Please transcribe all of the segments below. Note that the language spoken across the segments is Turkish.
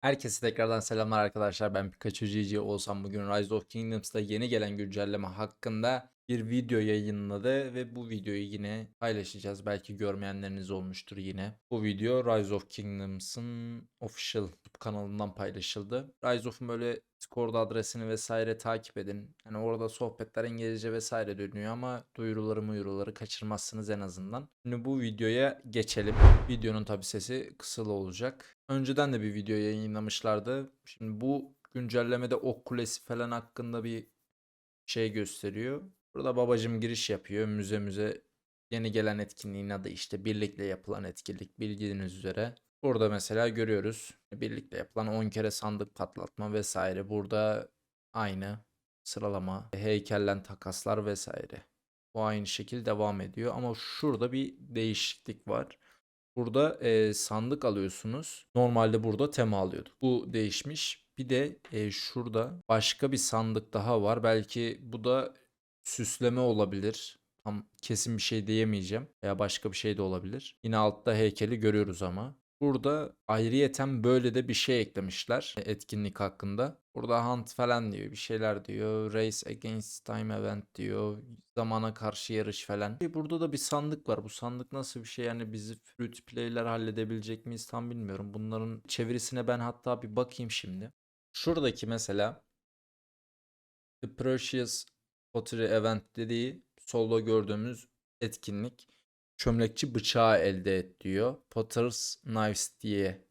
Herkese tekrardan selamlar arkadaşlar. Ben Pikachu GG olsam bugün Rise of Kingdoms'ta yeni gelen güncelleme hakkında bir video yayınladı ve bu videoyu yine paylaşacağız. Belki görmeyenleriniz olmuştur yine. Bu video Rise of Kingdoms'ın official kanalından paylaşıldı. Rise of'un böyle Discord adresini vesaire takip edin. Yani orada sohbetler İngilizce vesaire dönüyor ama duyuruları muyuruları kaçırmazsınız en azından. Şimdi bu videoya geçelim. Videonun tabi sesi kısılı olacak. Önceden de bir video yayınlamışlardı. Şimdi bu güncellemede Ok Kulesi falan hakkında bir şey gösteriyor. Burada babacım giriş yapıyor. Müze müze yeni gelen etkinliğin adı işte birlikte yapılan etkinlik bildiğiniz üzere. Burada mesela görüyoruz birlikte yapılan 10 kere sandık patlatma vesaire. Burada aynı sıralama, heykellen takaslar vesaire. Bu aynı şekilde devam ediyor ama şurada bir değişiklik var. Burada e, sandık alıyorsunuz. Normalde burada tema alıyorduk. Bu değişmiş. Bir de e, şurada başka bir sandık daha var. Belki bu da süsleme olabilir. Tam kesin bir şey diyemeyeceğim. Veya başka bir şey de olabilir. Yine altta heykeli görüyoruz ama. Burada ayrıyeten böyle de bir şey eklemişler etkinlik hakkında. Burada hunt falan diyor bir şeyler diyor. Race against time event diyor. Zamana karşı yarış falan. E, Burada da bir sandık var. Bu sandık nasıl bir şey yani bizi fruit play'ler halledebilecek miyiz tam bilmiyorum. Bunların çevirisine ben hatta bir bakayım şimdi. Şuradaki mesela The Precious Pottery Event dediği solda gördüğümüz etkinlik çömlekçi bıçağı elde et diyor. Potter's Knives diye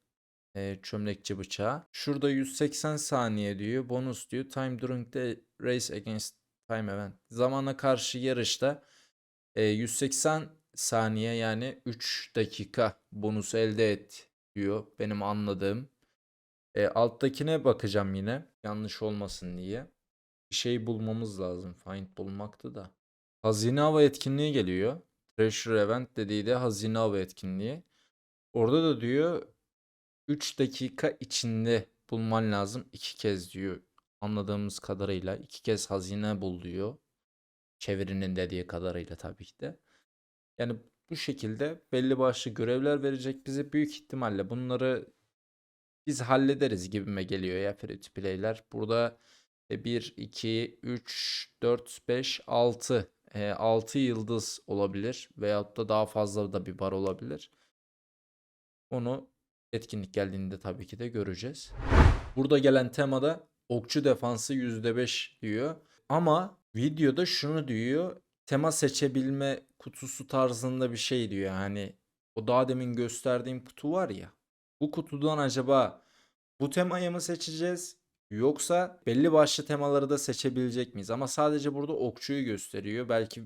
e, çömlekçi bıçağı. Şurada 180 saniye diyor. Bonus diyor. Time during the race against time event. Zamana karşı yarışta e, 180 saniye yani 3 dakika bonus elde et diyor. Benim anladığım. E, alttakine bakacağım yine. Yanlış olmasın diye. Bir şey bulmamız lazım. Find bulmaktı da. Hazine hava etkinliği geliyor. Treasure Event dediği de hazine hava etkinliği. Orada da diyor 3 dakika içinde bulman lazım. iki kez diyor. Anladığımız kadarıyla iki kez hazine bul diyor. Çevirinin dediği kadarıyla tabii ki de. Yani bu şekilde belli başlı görevler verecek bize büyük ihtimalle bunları biz hallederiz gibime geliyor ya free to play'ler. Burada 1, 2, 3, 4, 5, 6. 6 yıldız olabilir. Veyahut da daha fazla da bir bar olabilir. Onu etkinlik geldiğinde tabii ki de göreceğiz. Burada gelen temada okçu defansı %5 diyor. Ama videoda şunu diyor. Tema seçebilme kutusu tarzında bir şey diyor. Hani o daha demin gösterdiğim kutu var ya. Bu kutudan acaba bu temayı mı seçeceğiz? Yoksa belli başlı temaları da seçebilecek miyiz? Ama sadece burada okçuyu gösteriyor. Belki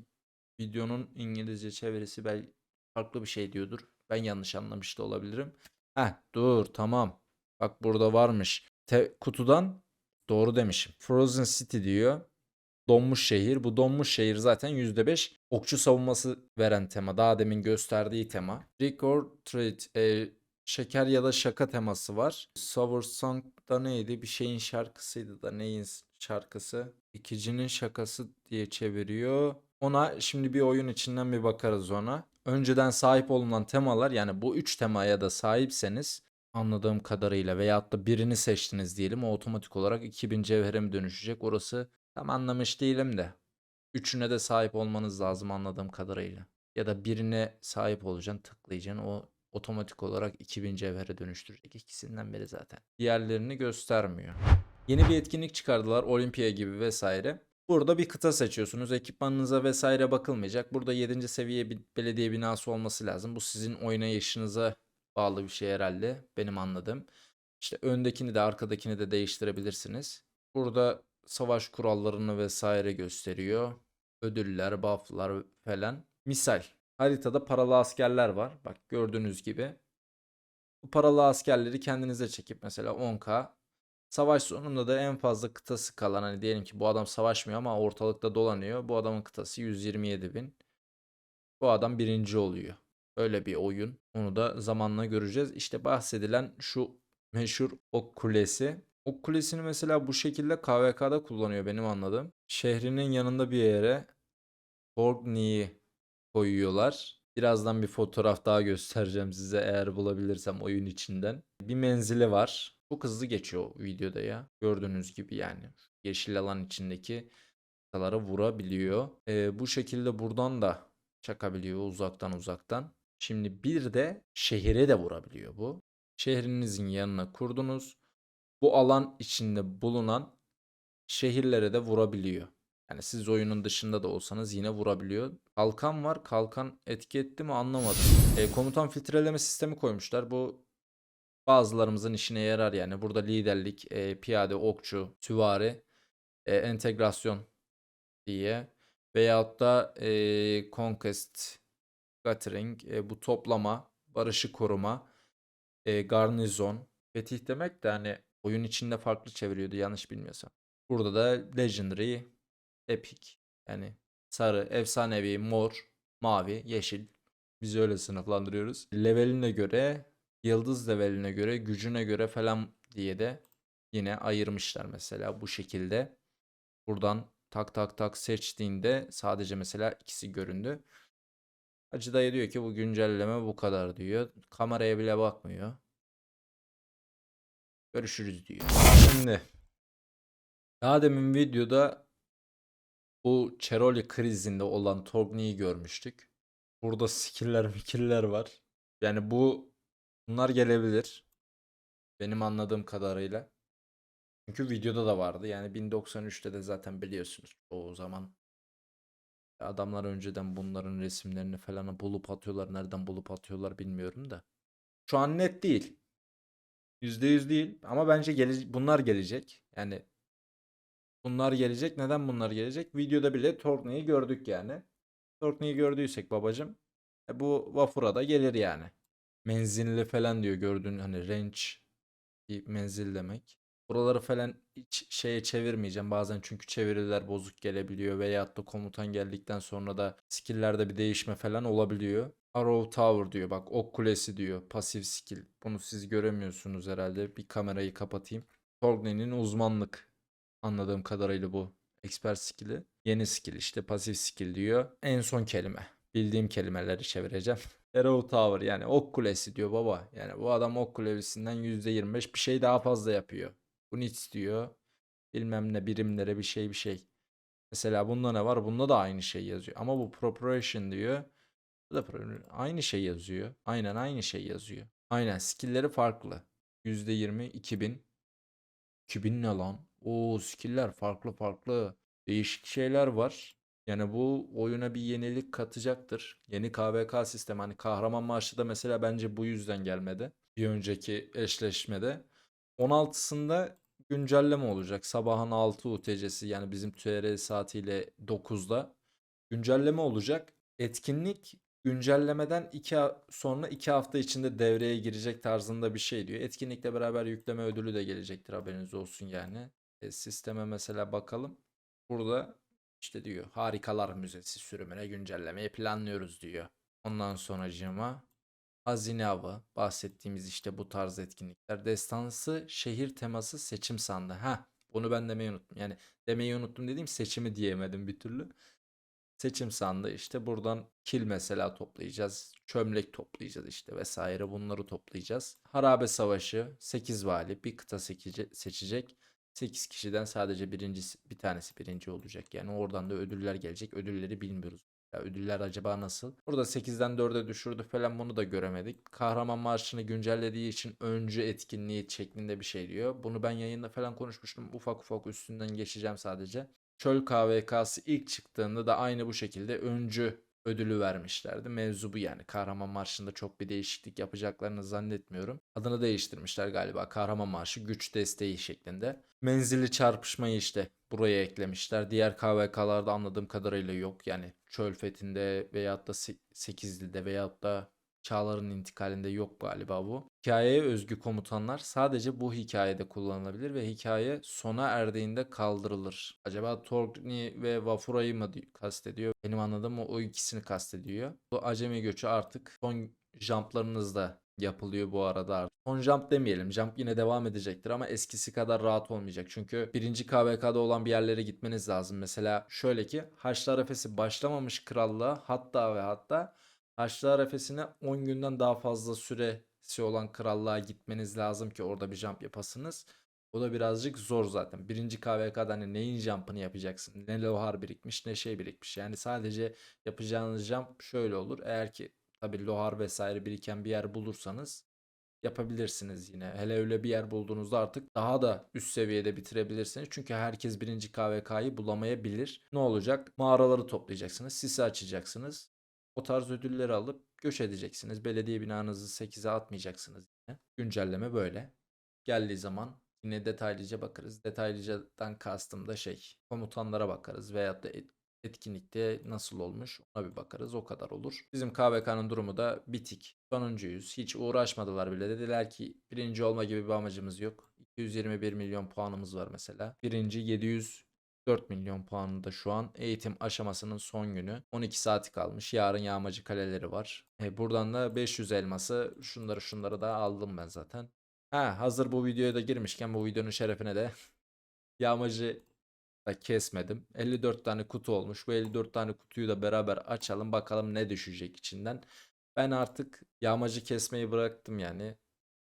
videonun İngilizce çevirisi belki farklı bir şey diyordur. Ben yanlış anlamış da olabilirim. Heh dur tamam. Bak burada varmış. Te- kutudan doğru demişim. Frozen City diyor. Donmuş şehir. Bu donmuş şehir zaten %5 okçu savunması veren tema. Daha demin gösterdiği tema. Or treat. e, şeker ya da şaka teması var. Sour Song da neydi? Bir şeyin şarkısıydı da neyin şarkısı? İkicinin şakası diye çeviriyor. Ona şimdi bir oyun içinden bir bakarız ona. Önceden sahip olunan temalar yani bu üç temaya da sahipseniz anladığım kadarıyla veyahut da birini seçtiniz diyelim o otomatik olarak 2000 cevhere mi dönüşecek orası tam anlamış değilim de. Üçüne de sahip olmanız lazım anladığım kadarıyla. Ya da birine sahip olacaksın tıklayacaksın o otomatik olarak 2000 cevhere dönüştürecek. İkisinden biri zaten. Diğerlerini göstermiyor. Yeni bir etkinlik çıkardılar. Olimpiya gibi vesaire. Burada bir kıta seçiyorsunuz. Ekipmanınıza vesaire bakılmayacak. Burada 7. seviye bir belediye binası olması lazım. Bu sizin oynayışınıza bağlı bir şey herhalde. Benim anladığım. İşte öndekini de arkadakini de değiştirebilirsiniz. Burada savaş kurallarını vesaire gösteriyor. Ödüller, bufflar falan. Misal haritada paralı askerler var. Bak gördüğünüz gibi. Bu paralı askerleri kendinize çekip mesela 10k Savaş sonunda da en fazla kıtası kalan hani diyelim ki bu adam savaşmıyor ama ortalıkta dolanıyor. Bu adamın kıtası 127 bin. Bu adam birinci oluyor. Öyle bir oyun. Onu da zamanla göreceğiz. İşte bahsedilen şu meşhur Ok Kulesi. Ok Kulesi'ni mesela bu şekilde KVK'da kullanıyor benim anladığım. Şehrinin yanında bir yere Borgni'yi koyuyorlar. Birazdan bir fotoğraf daha göstereceğim size eğer bulabilirsem oyun içinden. Bir menzili var. Çok hızlı geçiyor videoda ya. Gördüğünüz gibi yani. Yeşil alan içindeki noktalara vurabiliyor. Ee, bu şekilde buradan da çakabiliyor uzaktan uzaktan. Şimdi bir de şehire de vurabiliyor bu. Şehrinizin yanına kurdunuz. Bu alan içinde bulunan şehirlere de vurabiliyor. Yani siz oyunun dışında da olsanız yine vurabiliyor. Kalkan var. Kalkan etki etti mi anlamadım. E, komutan filtreleme sistemi koymuşlar. Bu bazılarımızın işine yarar yani. Burada liderlik, e, piyade, okçu, süvari, e, entegrasyon diye veyahut da e, conquest, gathering, e, bu toplama, barışı koruma, e, garnizon, fetih demek de hani oyun içinde farklı çeviriyordu yanlış bilmiyorsam. Burada da legendary, epic yani sarı, efsanevi, mor, mavi, yeşil. Biz öyle sınıflandırıyoruz. Leveline göre, yıldız leveline göre, gücüne göre falan diye de yine ayırmışlar mesela bu şekilde. Buradan tak tak tak seçtiğinde sadece mesela ikisi göründü. Hacı dayı diyor ki bu güncelleme bu kadar diyor. Kameraya bile bakmıyor. Görüşürüz diyor. Şimdi daha demin videoda bu Çeroli krizinde olan Torgny'yi görmüştük. Burada skiller mikiller var. Yani bu bunlar gelebilir. Benim anladığım kadarıyla. Çünkü videoda da vardı. Yani 1093'te de zaten biliyorsunuz. O zaman adamlar önceden bunların resimlerini falan bulup atıyorlar. Nereden bulup atıyorlar bilmiyorum da. Şu an net değil. %100 değil ama bence gele bunlar gelecek. Yani bunlar gelecek. Neden bunlar gelecek? Videoda bile Torkney'i gördük yani. Torkney'i gördüysek babacım e bu Vafura da gelir yani. Menzilli falan diyor gördüğün hani range bir menzil demek. Buraları falan hiç şeye çevirmeyeceğim bazen çünkü çeviriler bozuk gelebiliyor veyahut da komutan geldikten sonra da skill'lerde bir değişme falan olabiliyor. Arrow Tower diyor bak ok kulesi diyor pasif skill. Bunu siz göremiyorsunuz herhalde. Bir kamerayı kapatayım. Torgney'nin uzmanlık anladığım kadarıyla bu expert skill'i. Yeni skill işte pasif skill diyor. En son kelime. Bildiğim kelimeleri çevireceğim. Arrow Tower yani ok kulesi diyor baba. Yani bu adam ok kulesinden %25 bir şey daha fazla yapıyor. Units diyor. Bilmem ne birimlere bir şey bir şey. Mesela bunda ne var? Bunda da aynı şey yazıyor. Ama bu preparation diyor. Bu da aynı şey yazıyor. Aynen aynı şey yazıyor. Aynen skill'leri farklı. %20 2000. 2000 ne lan? Oo skill'ler farklı farklı. Değişik şeyler var. Yani bu oyuna bir yenilik katacaktır. Yeni KVK sistemi hani Kahramanmaraş'ta da mesela bence bu yüzden gelmedi. Bir önceki eşleşmede. 16'sında güncelleme olacak. Sabahın 6 UTC'si yani bizim TR saatiyle 9'da güncelleme olacak. Etkinlik güncellemeden 2 sonra 2 hafta içinde devreye girecek tarzında bir şey diyor. Etkinlikle beraber yükleme ödülü de gelecektir haberiniz olsun yani. E, sisteme mesela bakalım. Burada işte diyor Harikalar Müzesi sürümüne güncellemeyi planlıyoruz diyor. Ondan sonracığıma Hazine avı, bahsettiğimiz işte bu tarz etkinlikler. Destansı şehir teması seçim sandı. Ha, bunu ben demeyi unuttum. Yani demeyi unuttum dediğim seçimi diyemedim bir türlü. Seçim sandı işte buradan kil mesela toplayacağız. Çömlek toplayacağız işte vesaire bunları toplayacağız. Harabe Savaşı 8 vali bir kıta seçecek. 8 kişiden sadece birincisi bir tanesi birinci olacak. Yani oradan da ödüller gelecek. Ödülleri bilmiyoruz. Ya ödüller acaba nasıl? Burada 8'den 4'e düşürdü falan bunu da göremedik. Kahraman Marşı'nı güncellediği için öncü etkinliği şeklinde bir şey diyor. Bunu ben yayında falan konuşmuştum. Ufak ufak üstünden geçeceğim sadece. Çöl KVK'sı ilk çıktığında da aynı bu şekilde öncü ödülü vermişlerdi. Mevzu bu yani. Kahraman Marşı'nda çok bir değişiklik yapacaklarını zannetmiyorum. Adını değiştirmişler galiba. Kahraman Marşı güç desteği şeklinde. Menzilli çarpışmayı işte buraya eklemişler. Diğer KVK'larda anladığım kadarıyla yok. Yani Çöl Fethi'nde veyahut da Se- Sekizli'de veyahut da Çağlar'ın intikalinde yok galiba bu. Hikayeye özgü komutanlar sadece bu hikayede kullanılabilir ve hikaye sona erdiğinde kaldırılır. Acaba Torgny ve Vafura'yı mı di- kastediyor? Benim anladığım o, o ikisini kastediyor. Bu acemi göçü artık son jumplarınızda yapılıyor bu arada. Son jump demeyelim. Jump yine devam edecektir ama eskisi kadar rahat olmayacak. Çünkü birinci KVK'da olan bir yerlere gitmeniz lazım. Mesela şöyle ki Haçlı Arefesi başlamamış krallığa hatta ve hatta Haçlı Arefesi'ne 10 günden daha fazla süre etkisi olan krallığa gitmeniz lazım ki orada bir jump yapasınız. O da birazcık zor zaten. Birinci KVK'da hani neyin jump'ını yapacaksın? Ne lohar birikmiş ne şey birikmiş. Yani sadece yapacağınız jump şöyle olur. Eğer ki tabii lohar vesaire biriken bir yer bulursanız yapabilirsiniz yine. Hele öyle bir yer bulduğunuzda artık daha da üst seviyede bitirebilirsiniz. Çünkü herkes birinci KVK'yı bulamayabilir. Ne olacak? Mağaraları toplayacaksınız. Sisi açacaksınız. O tarz ödülleri alıp göç edeceksiniz. Belediye binanızı 8'e atmayacaksınız yine. Güncelleme böyle. Geldiği zaman yine detaylıca bakarız. Detaylıcadan kastım da şey komutanlara bakarız veyahut da et- etkinlikte nasıl olmuş ona bir bakarız o kadar olur. Bizim KVK'nın durumu da bitik. Sonuncuyuz. Hiç uğraşmadılar bile. Dediler ki birinci olma gibi bir amacımız yok. 221 milyon puanımız var mesela. Birinci 704 milyon puanında şu an. Eğitim aşamasının son günü. 12 saati kalmış. Yarın yağmacı kaleleri var. E, buradan da 500 elması şunları şunları da aldım ben zaten. Ha hazır bu videoya da girmişken bu videonun şerefine de yağmacı da kesmedim. 54 tane kutu olmuş. Bu 54 tane kutuyu da beraber açalım bakalım ne düşecek içinden. Ben artık yağmacı kesmeyi bıraktım yani.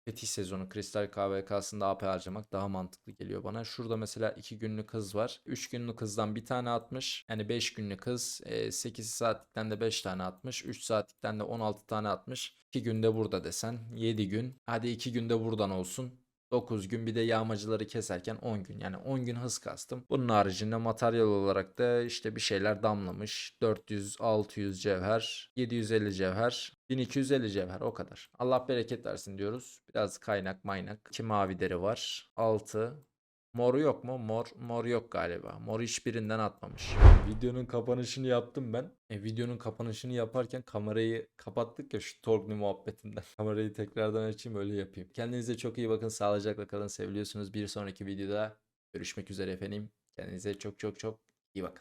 Fetih sezonu Kristal KVK'sında AP harcamak daha mantıklı geliyor bana. Şurada mesela 2 günlük hız var. 3 günlük hızdan bir tane atmış. Yani 5 günlük hız. 8 saatlikten de 5 tane atmış. 3 saatlikten de 16 tane atmış. 2 günde burada desen 7 gün. Hadi 2 günde buradan olsun. 9 gün bir de yağmacıları keserken 10 gün. Yani 10 gün hız kastım. Bunun haricinde materyal olarak da işte bir şeyler damlamış. 400, 600 cevher, 750 cevher, 1250 cevher o kadar. Allah bereket versin diyoruz. Biraz kaynak maynak. 2 mavi deri var. 6. Moru yok mu? Mor mor yok galiba. Mor hiçbirinden atmamış. Videonun kapanışını yaptım ben. E, videonun kapanışını yaparken kamerayı kapattık ya şu Torgny muhabbetinden. Kamerayı tekrardan açayım öyle yapayım. Kendinize çok iyi bakın. Sağlıcakla kalın. Seviliyorsunuz. Bir sonraki videoda görüşmek üzere efendim. Kendinize çok çok çok